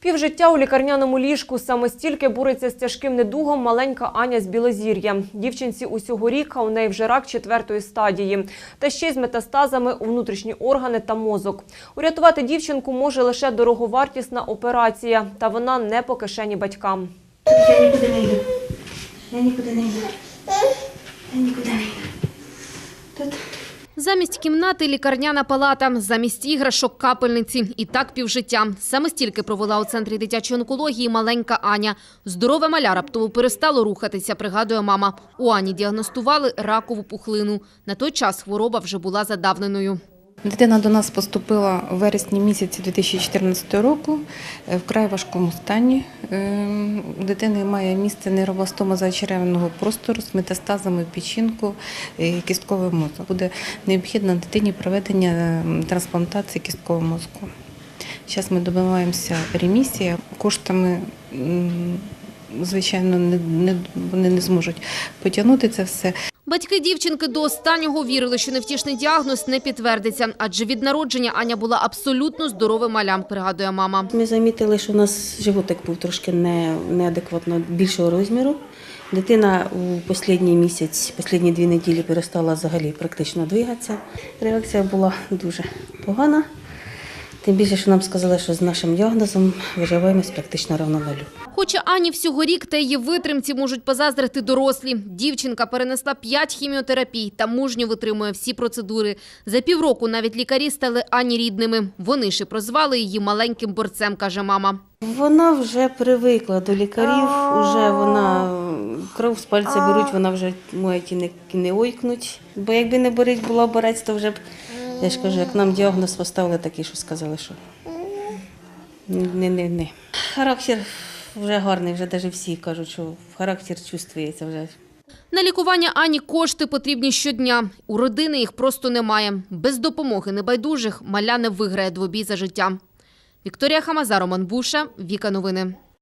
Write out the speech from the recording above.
Півжиття у лікарняному ліжку саме стільки бореться з тяжким недугом маленька Аня з Білозір'я. Дівчинці усього рік, а у неї вже рак четвертої стадії. Та ще й з метастазами у внутрішні органи та мозок. Урятувати дівчинку може лише дороговартісна операція, та вона не по кишені батькам. Я нікуди не йду. Я нікуди не йду. Я нікуди не йду. Замість кімнати лікарняна палата, замість іграшок капельниці. І так півжиття. Саме стільки провела у центрі дитячої онкології маленька Аня. Здорове маля раптово перестало рухатися, пригадує мама. У Ані діагностували ракову пухлину. На той час хвороба вже була задавненою. Дитина до нас поступила в вересні місяці 2014 року е, в край важкому стані. Е, У дитини має місце нейробластома зачеревного простору з метастазами в печінку, е, кістковий мозок. Буде необхідно дитині проведення е, трансплантації кісткового мозку. Зараз ми добиваємося ремісії коштами. Звичайно, вони не зможуть потягнути це все. Батьки дівчинки до останнього вірили, що невтішний діагноз не підтвердиться, адже від народження Аня була абсолютно здоровим малям, пригадує мама. Ми замітили, що у нас животик був трошки не, неадекватно більшого розміру. Дитина у останній місяць, останні дві неділі перестала взагалі практично двигатися. Реакція була дуже погана. Тим більше, що нам сказали, що з нашим діагнозом виживаємось практично равно нулю. Хоча Ані всього рік та її витримці можуть позаздрити дорослі. Дівчинка перенесла 5 хіміотерапій та мужньо витримує всі процедури. За півроку навіть лікарі стали Ані рідними. Вони і прозвали її маленьким борцем, каже мама. Вона вже привикла до лікарів, вже вона кров з пальця беруть, вона вже може і не, не ойкнуть. Бо якби не борить була борець, то вже б, я ж кажу, як нам діагноз поставили такий, що сказали, що не, не, не. Характер вже гарний, вже навіть всі кажуть, що характер чувствується вже. На лікування Ані кошти потрібні щодня. У родини їх просто немає. Без допомоги небайдужих маля не виграє двобій за життя. Вікторія Хамаза, Роман Буша, Віка Новини.